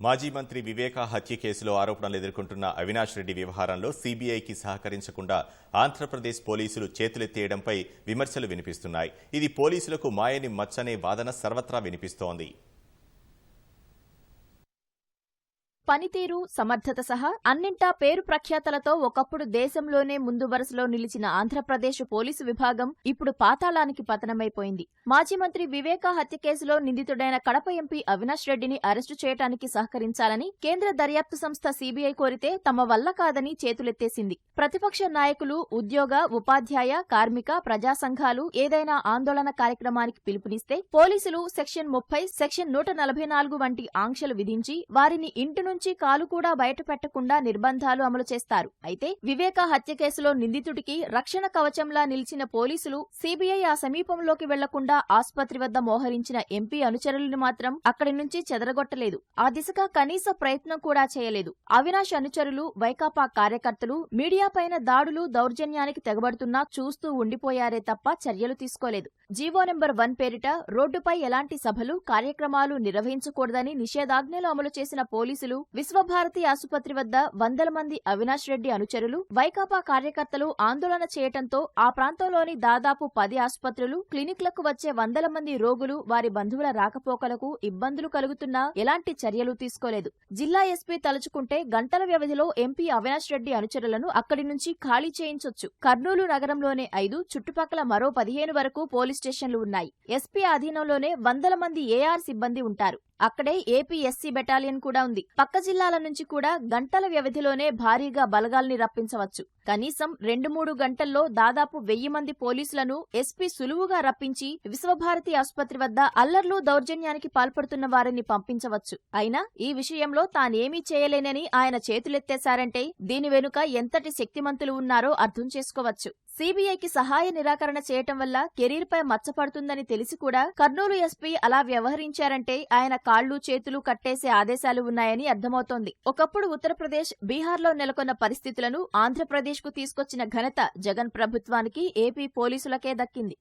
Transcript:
మాజీ మంత్రి వివేక హత్య కేసులో ఆరోపణలు ఎదుర్కొంటున్న అవినాష్ రెడ్డి వ్యవహారంలో సీబీఐకి సహకరించకుండా ఆంధ్రప్రదేశ్ పోలీసులు చేతులెత్తేయడంపై విమర్శలు వినిపిస్తున్నాయి. ఇది పోలీసులకు మాయని మచ్చనే వాదన సర్వత్రా వినిపిస్తోంది. పనితీరు సమర్థత సహా అన్నింటా పేరు ప్రఖ్యాతలతో ఒకప్పుడు దేశంలోనే ముందు వరుసలో నిలిచిన ఆంధ్రప్రదేశ్ పోలీసు విభాగం ఇప్పుడు పాతాళానికి పతనమైపోయింది. మాజీ మంత్రి వివేకా హత్య కేసులో నిందితుడైన కడప ఎంపీ అవినాష్ రెడ్డిని అరెస్టు చేయడానికి సహకరించాలని కేంద్ర దర్యాప్తు సంస్థ సీబీఐ కోరితే తమ వల్ల కాదని చేతులెత్తేసింది. ప్రతిపక్ష నాయకులు ఉద్యోగ ఉపాధ్యాయ కార్మిక ప్రజా సంఘాలు ఏదైనా ఆందోళన కార్యక్రమానికి పిలుపునిస్తే పోలీసులు సెక్షన్ ముప్పై సెక్షన్ నూట నలభై నాలుగు వంటి ఆంక్షలు విధించి వారిని ఇంటి నుంచి కాలు కూడా బయటపెట్టకుండా నిర్బంధాలు అమలు చేస్తారు. అయితే వివేక హత్య కేసులో నిందితుడికి రక్షణ కవచంలా నిలిచిన పోలీసులు సిబిఐ ఆ సమీపంలోకి వెళ్ళకుండా ఆసుపత్రి వద్ద మోహరించిన ఎంపీ అనుచరులను మాత్రం అక్కడి నుంచి చెదరగొట్టలేదు. ఆ దిశగా కనీస ప్రయత్నం కూడా చేయలేదు. అవినాష్ అనుచరులు వైకాపా కార్యకర్తలు మీడియా పైన దాడులు దౌర్జన్యానికి తెగబడుతున్నా చూస్తూ ఉండిపోయారే తప్ప చర్యలు తీసుకోలేదు. జీవో నెంబర్ వన్ పేరిట రోడ్డుపై ఎలాంటి సభలు కార్యక్రమాలు నిర్వహించకూడదని నిషేధాజ్ఞలు అమలు చేసిన పోలీసులు విశ్వభారతి ఆసుపత్రి వద్ద వందల మంది అవినాష్ రెడ్డి అనుచరులు వైకాపా కార్యకర్తలు ఆందోళన చేయటంతో ఆ ప్రాంతంలోని దాదాపు పది ఆసుపత్రులు క్లినిక్లకు వచ్చే వందల మంది రోగులు వారి బంధువుల రాకపోకలకు ఇబ్బందులు కలుగుతున్నా ఎలాంటి చర్యలు తీసుకోలేదు. జిల్లా ఎస్పీ తలుచుకుంటే గంటల వ్యవధిలో ఎంపీ అవినాష్ రెడ్డి అనుచరులను అక్కడి నుంచి ఖాళీ చేయించొచ్చు. కర్నూలు నగరంలోనే ఐదు చుట్టుపక్కల మరో పదిహేను వరకు పోలీస్ స్టేషన్లు ఉన్నాయి. ఎస్పీ అధీనంలోనే వందల మంది ఏఆర్ సిబ్బంది ఉంటారు. అక్కడే ఏపీ ఎస్సీ బెటాలియన్ కూడా ఉంది. పక్క జిల్లాల నుంచి కూడా గంటల వ్యవధిలోనే భారీగా బలగాల్ని రప్పించవచ్చు. కనీసం రెండు మూడు గంటల్లో దాదాపు వెయ్యి మంది పోలీసులను ఎస్పీ సులువుగా రప్పించి విశ్వభారతి ఆసుపత్రి వద్ద అల్లర్లు దౌర్జన్యానికి పాల్పడుతున్న వారిని పంపించవచ్చు. అయినా ఈ విషయంలో తానేమీ చేయలేనని ఆయన చేతులెత్తేశారంటే దీని వెనుక ఎంతటి శక్తిమంతులు ఉన్నారో అర్థం చేసుకోవచ్చు. సీబీఐకి సహాయ నిరాకరణ చేయటం వల్ల కెరీర్పై మచ్చపడుతుందని తెలిసి కూడా కర్నూలు ఎస్పీ అలా వ్యవహరించారంటే ఆయన కాళ్ళు చేతులు కట్టేసే ఆదేశాలు ఉన్నాయని అర్థమవుతోంది. ఒకప్పుడు ఉత్తరప్రదేశ్ బీహార్లో నెలకొన్న పరిస్థితులను ఆంధ్రప్రదేశ్ ఆంధ్రప్రదేశ్కు తీసుకొచ్చిన ఘనత జగన్ ప్రభుత్వానికి ఏపీ పోలీసులకే దక్కింది.